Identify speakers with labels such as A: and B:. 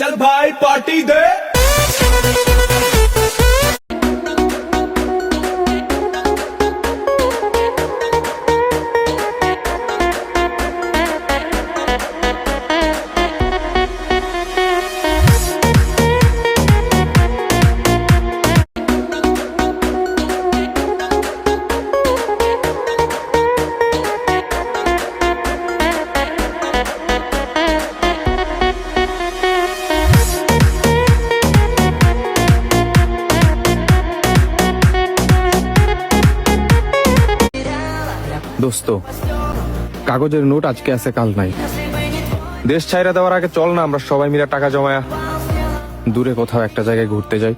A: चल भाई पार्टी दे।
B: দোস্ত, কাগজের নোট আজকে আছে, কাল নাই। দেশ ছাইরা দেওয়ার আগে চল না, আমরা সবাই মিলে টাকা জমায়া দূরে কোথাও একটা জায়গায় ঘুরতে যাই।